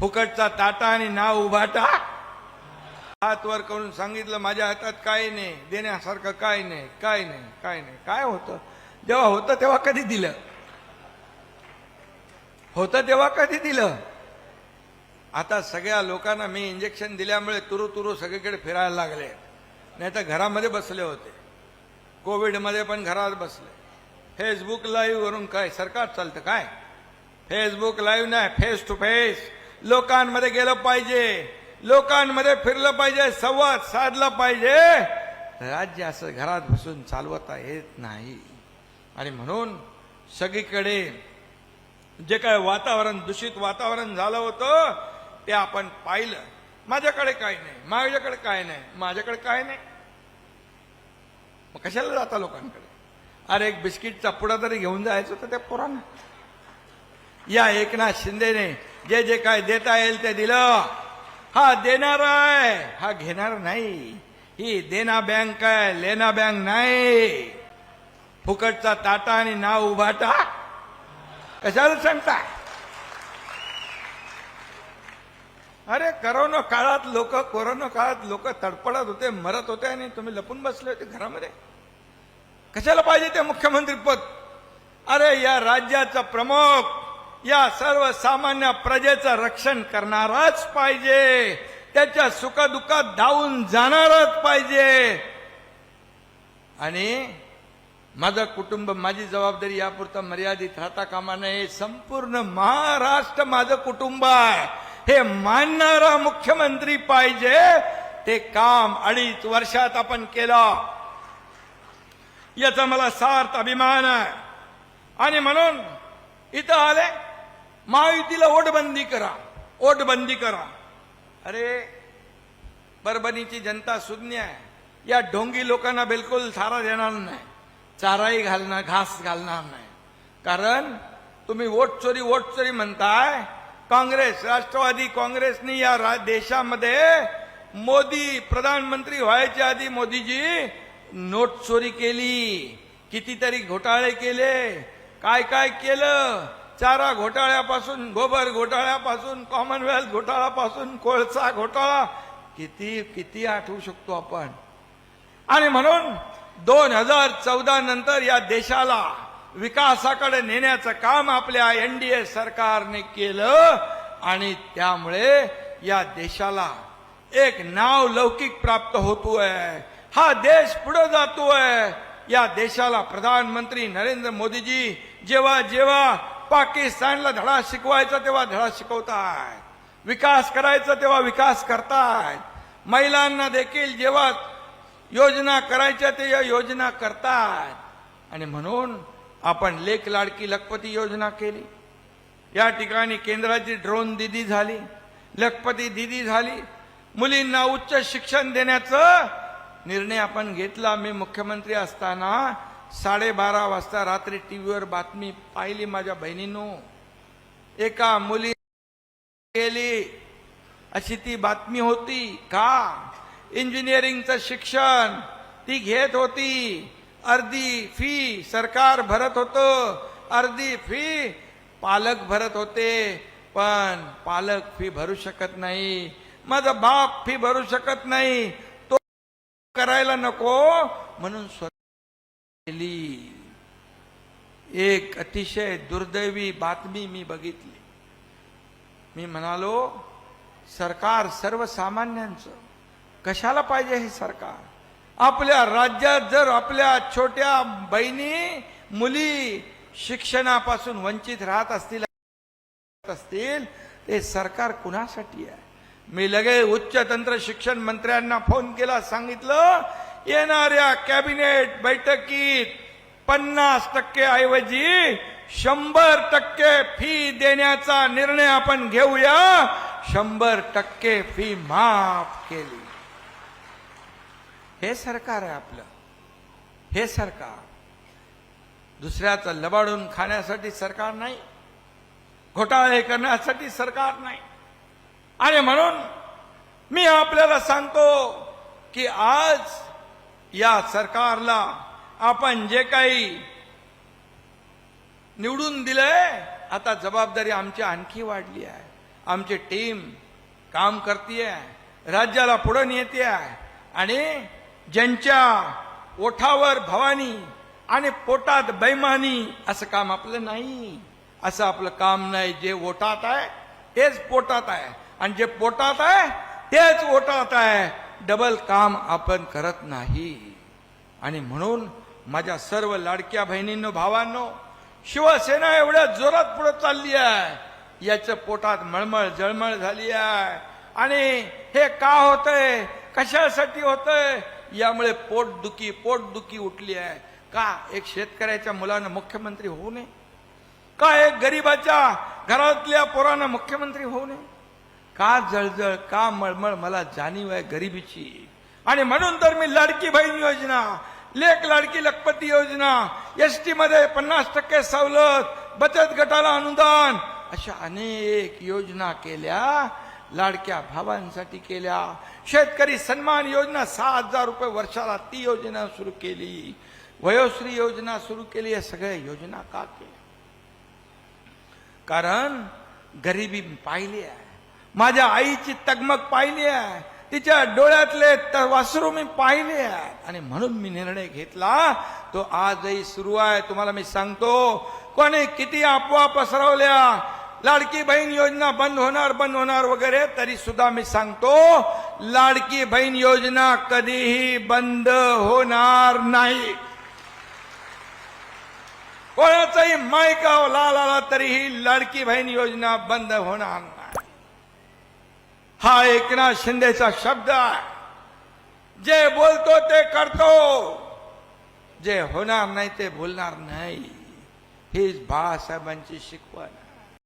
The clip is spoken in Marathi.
फुकटचा ताटा आणि नाव उभाटा. हात वर करून सांगितलं माझ्या हातात काय नाही देण्यासारखं काय नाही काय नाही काय नाही. काय होतं? जेव्हा होतं तेव्हा कधी दिलं? होतं तेव्हा कधी दिलं? आता सगळ्या लोकांना मी इंजेक्शन दिल्यामुळे तुरु तुरु सगळीकडे फिरायला लागले. नाही तर घरामध्ये बसले होते. कोविडमध्ये पण घरात बसले. फेसबुक लाईव्हवरून काय? सरकार चालतं काय? फेसबुक लाईव्ह नाही फेस टू फेस लोकांमध्ये गेलं पाहिजे. लोकांमध्ये फिरलं पाहिजे संवाद साधला पाहिजे. राज्य असं घरात बसून चालवता येत नाही. आणि म्हणून सगळीकडे जे काय वातावरण दूषित वातावरण झालं होतं ते आपण पाहिलं. माझ्याकडे काय नाही माझ्याकडे काय नाही माझ्याकडे काय नाही. मग कशाला जाता लोकांकडे? अरे एक बिस्किटचा पुडा तरी घेऊन जायचं तर त्या पोरांना. या एकनाथ शिंदेने जे जे काय देता येईल ते दिलं. हा देणार आहे. हा घेणार नाही. ही देना बँक आहे लेना बँक नाही. फुकटचा ताटा आणि नाव उभाटा. कशाला सांगता अरे करोना काळात लोक कोरोना काळात लोक तडपडत होते मरत होते आणि तुम्ही लपून बसले होते घरामध्ये? कशाला पाहिजे ते मुख्यमंत्री पद? अरे या राज्याचा प्रमुख या सर्वसामान्य प्रजेचं रक्षण करणाराच पाहिजे. त्याच्या सुखदुःखात धावून जाणारच पाहिजे. आणि माझं कुटुंब माझी जबाबदारी यापुरता मर्यादित राहता कामा नये. संपूर्ण महाराष्ट्र माझं कुटुंब आहे. हे मानणारा मुख्यमंत्री पाहिजे. ते काम अडीच वर्षात आपण केलं. याचा मला सार्थ अभिमान आहे. आणि म्हणून इथं आले. महायुतीला ओटबंदी करा. ओटबंदी करा. अरे परभणीची जनता सुज्ञ आहे. या ढोंगी लोकांना बिलकुल चारा देणार नाही. चाराही घालणार घास घालणार नाही. कारण तुम्ही वोट चोरी वोट चोरी म्हणताय. काँग्रेस राष्ट्रवादी काँग्रेसनी या रा- देशामध्ये मोदी प्रधानमंत्री व्हायच्या आधी मोदीजी नोट चोरी केली. कितीतरी घोटाळे केले. काय काय केलं? चारा घोटाळ्यापासून गोबर घोटाळ्यापासून कॉमनवेल्थ घोटाळ्यापासून कोळसा घोटाळा किती किती आठवू शकतो आपण? आणि म्हणून दोन हजार चौदा नंतर या देशाला विकासाकडे नेण्याचं काम आपल्या एनडीए सरकारने केलं आणि त्यामुळे या देशाला एक नाव लौकिक प्राप्त होतोय. हा देश पुढे जातोय. या देशाला प्रधानमंत्री नरेंद्र मोदीजी जेव्हा जेव्हा पाकिस्तानला धडा शिकवायचा तेव्हा धडा शिकवताय. विकास करायचा तेव्हा विकास करतायत महिलांना देखील जेव्हा योजना करायच्या ते या योजना करतात आणि म्हणून आपण लेख लाडकी लखपती योजना केली. या ठिकाणी केंद्राची ड्रोन दिदी झाली. लखपती दिदी झाली. मुलींना उच्च शिक्षण देण्याचं निर्णय आपण घेतला. मी मुख्यमंत्री असताना साडेबारा वाजता रात्री टीव्हीवर बातमी पाहिली माझ्या बहिणीनो. एका मुली गेली. अशी ती बातमी होती का? इंजिनिअरिंगचं शिक्षण. ती घेत होती. अर्धी फी सरकार भरत होतं. अर्धी फी पालक भरत होते. पण पालक फी भरू शकत नाही. माझा बाप फी भरू शकत नाही. तो करायला नको म्हणून केली. एक अतिशय दुर्दैवी बातमी मी बघितली. मी म्हणालो सरकार सर्वसामान्यांचं कशाला पाहिजे हे सरकार? आपल्या राज्यात जर आपल्या छोट्या बहिणी मुली शिक्षणापासून वंचित राहत असतील असतील ते सरकार कुणासाठी आहे? मी लगे उच्च तंत्र शिक्षण मंत्र्यांना फोन केला सांगितलं येणाऱ्या कॅबिनेट बैठकीत पन्नास टक्के ऐवजी शंभर टक्के फी देण्याचा निर्णय आपण घेऊया. शंभर टक्के फी माफ केली. हे सरकार आहे आपलं. हे सरकार. दुसऱ्याचं लबाडून खाण्यासाठी सरकार नाही. घोटाळे करण्यासाठी सरकार नाही. आणि म्हणून मी आपल्याला सांगतो की आज या सरकारला आपण जे काही निवडून दिलंय आता जबाबदारी आमची आणखी वाढली आहे. आमची टीम काम करते राज्याला पुढे नेते आणि ज्यांच्या ओठावर भवानी आणि पोटात बैमानी असं काम आपलं नाही. असं आपलं काम नाही जे ओटात आहे तेच पोटात आहे. आणि जे पोटात आहे तेच ओटात आहे. डबल काम आपण करत नाही. आणि म्हणून माझ्या सर्व लाडक्या बहिणींनो भावांनो शिवसेना एवढ्या जोरात पुढे चालली आहे. याच्या पोटात मळमळ जळमळ झाली आहे. आणि हे का होतंय? कशासाठी होतंय? यामुळे पोटदुखी पोटदुखी उठली आहे. का एक शेतकऱ्याच्या मुलानं मुख्यमंत्री होऊ नये? का एक गरीबाच्या घरातल्या पोरानं मुख्यमंत्री होऊ नये? का जळजळ का मळमळ मला जाणीव आहे गरिबीची. आणि म्हणून तर मी लाडकी बहीण योजना लेख लाडकी लखपती योजना एस टी मध्ये पन्नास टक्के सवलत बचत गटाला अनुदान अशा अनेक योजना केल्या लाडक्या भावांसाठी केल्या. शेतकरी सन्मान योजना सहा हजार रुपये वर्षाला ती योजना सुरू केली. वयोश्री योजना सुरू केली या सगळ्या योजना का केल्या? कारण गरिबी पाहिली आहे. माझ्या आईची तगमग पाहिली आहे. तिच्या डोळ्यातले तर वासरू मी पाहिले आहेत आणि म्हणून मी निर्णय घेतला तो आजही सुरू आहे. तुम्हाला मी सांगतो कोणी किती अफवा पसरवल्या लाडकी बहीण योजना बंद होणार बंद होणार वगैरे तरी सुद्धा मी सांगतो लाडकी बहीण योजना कधीही बंद होणार नाही. कोणाचंही मायकाव लाल आला तरीही लाडकी बहीण योजना बंद होणार हा एकनाथ शिंदेचा शब्द आहे. जे बोलतो ते करतो. जे होणार नाही ते बोलणार नाही. हीच बाळासाहेबांची शिकवण